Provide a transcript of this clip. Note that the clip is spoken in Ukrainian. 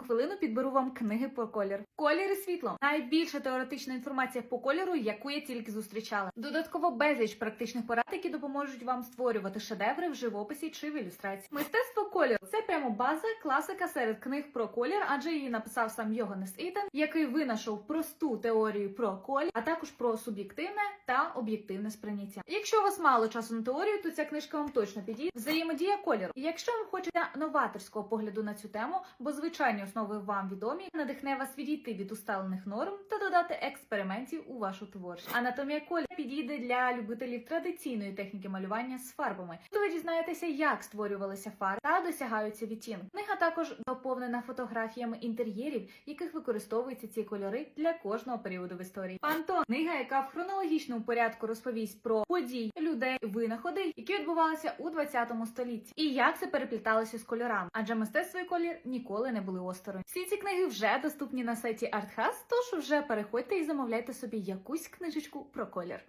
Хвилину підберу вам книги про колір. Колір і світло найбільша теоретична інформація по кольору, яку я тільки зустрічала. Додатково безліч практичних порад, які допоможуть вам створювати шедеври в живописі чи в ілюстрації. Мистецтво кольору це прямо база, класика серед книг про колір, адже її написав сам Йоганнес Ітан, який винайшов просту теорію про колір, а також про суб'єктивне та об'єктивне сприйняття. Якщо у вас мало часу на теорію, то ця книжка вам точно підійде. Взаємодія кольору. Якщо ви хочете новаторського погляду на цю тему, бо основи вам відомі, надихне вас відійти від усталених норм та додати експериментів у вашу творчість. Анатомія кольору підійде для любителів традиційної техніки малювання з фарбами. Тут ви дізнаєтеся, як створювалися фарби та досягаються відтінки. Книга також доповнена фотографіями інтер'єрів, яких використовуються ці кольори для кожного періоду в історії. Пантон книга, яка в хронологічному порядку розповість про події, людей, винаходи, які відбувалися у 20 столітті, і як це перепліталося з кольорами. Адже мистецтво і колір ніколи не були осторонь. Всі ці книги вже доступні на сайті ArtHouse, тож вже переходьте і замовляйте собі якусь книжечку про колір.